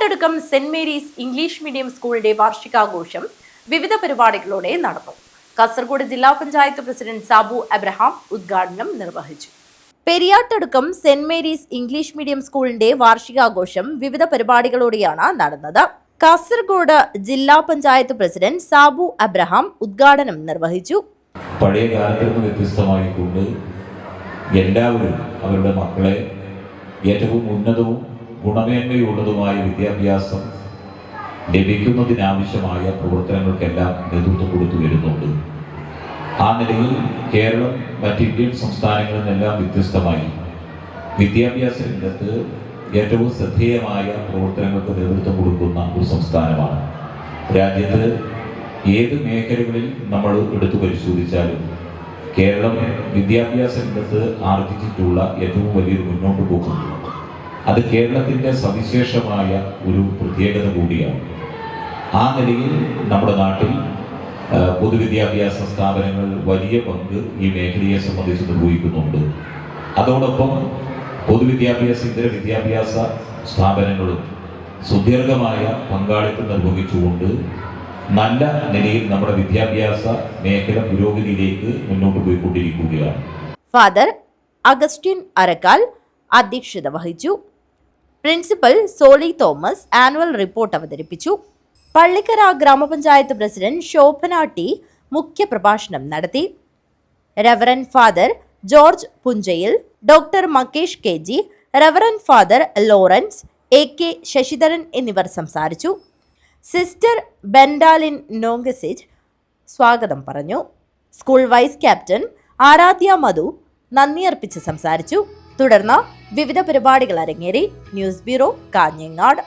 Periyattadukkam saint Mary's English medium സ്കൂളിന്റെ വാർഷികാഘോഷം വിവിധ പരിപാടികളോടെ നടന്നു. കാസർഗോഡ് ജില്ലാ പഞ്ചായത്ത് പ്രസിഡന്റ് സാബു അബ്രഹാം ഉദ്ഘാടനം നിർവഹിച്ചു. Periyattadukkam saint Mary's English medium സ്കൂളിന്റെ വാർഷികാഘോഷം വിവിധ പരിപാടികളോടെയാണ് നടന്നത്. കാസർഗോഡ് ജില്ലാ പഞ്ചായത്ത് പ്രസിഡന്റ് സാബു അബ്രഹാം ഉദ്ഘാടനം നിർവഹിച്ചു. പഴയ കാലത്തിൽ എല്ലാവരും അവരുടെ മക്കളെ ഏറ്റവും ഉന്നതവും ഗുണമേന്മയുള്ളതുമായ വിദ്യാഭ്യാസം ലഭിക്കുന്നതിനാവശ്യമായ പ്രവർത്തനങ്ങൾക്കെല്ലാം നേതൃത്വം കൊടുത്തു വരുന്നുണ്ട്. ആ നിലയിൽ കേരളം മറ്റ് ഇന്ത്യൻ സംസ്ഥാനങ്ങളിൽ നിന്നെല്ലാം വ്യത്യസ്തമായി. വിദ്യാഭ്യാസ രംഗത്ത് ഏറ്റവും ശ്രദ്ധേയമായ പ്രവർത്തനങ്ങൾക്ക് നേതൃത്വം കൊടുക്കുന്ന ഒരു സംസ്ഥാനമാണ്. രാജ്യത്ത് ഏത് മേഖലകളിൽ നമ്മൾ എടുത്തു പരിശോധിച്ചാലും കേരളം വിദ്യാഭ്യാസ രംഗത്ത് ആർജിച്ചിട്ടുള്ള ഏറ്റവും വലിയൊരു മുന്നോട്ട് പോകുന്നു അത് കേരളത്തിന്റെ സവിശേഷമായ ഒരു പ്രത്യേകത കൂടിയാണ്. ആ നിലയിൽ നമ്മുടെ നാട്ടിൽ പൊതുവിദ്യാഭ്യാസ സ്ഥാപനങ്ങൾ വലിയ പങ്ക് ഈ മേഖലയെ സംബന്ധിച്ച് നിർവഹിക്കുന്നുണ്ട്. അതോടൊപ്പം പൊതുവിദ്യാഭ്യാസ ഇതര വിദ്യാഭ്യാസ സ്ഥാപനങ്ങളും സുദീർഘമായ പങ്കാളിത്തം നിർവഹിച്ചുകൊണ്ട് നല്ല നിലയിൽ നമ്മുടെ വിദ്യാഭ്യാസ മേഖല പുരോഗതിയിലേക്ക് മുന്നോട്ട് പോയിക്കൊണ്ടിരിക്കുകയാണ്. ഫാദർ അഗസ്റ്റിൻ അരക്കാൽ അധ്യക്ഷത വഹിച്ചു. Principal Soly Thomas annual report അവതരിപ്പിച്ചു. പള്ളിക്കര ഗ്രാമപഞ്ചായത്ത് പ്രസിഡന്റ് ശോഭന ടി മുഖ്യപ്രഭാഷണം നടത്തി. Reverend father George Punchayil doctor Makesh K G reverend father Lawrence A K Sasidharan എന്നിവർ സംസാരിച്ചു. സിസ്റ്റർ ബെൻഡാലിൻ നോങ്കസിജ് സ്വാഗതം പറഞ്ഞു. School vice captain Aradhya Madhu നന്ദി അർപ്പിച്ച് സംസാരിച്ചു. തുടർന്ന് വിവിധ പരിപാടികൾ അരങ്ങേറി ന്യൂസ് ബ്യൂറോ കാഞ്ഞങ്ങാട്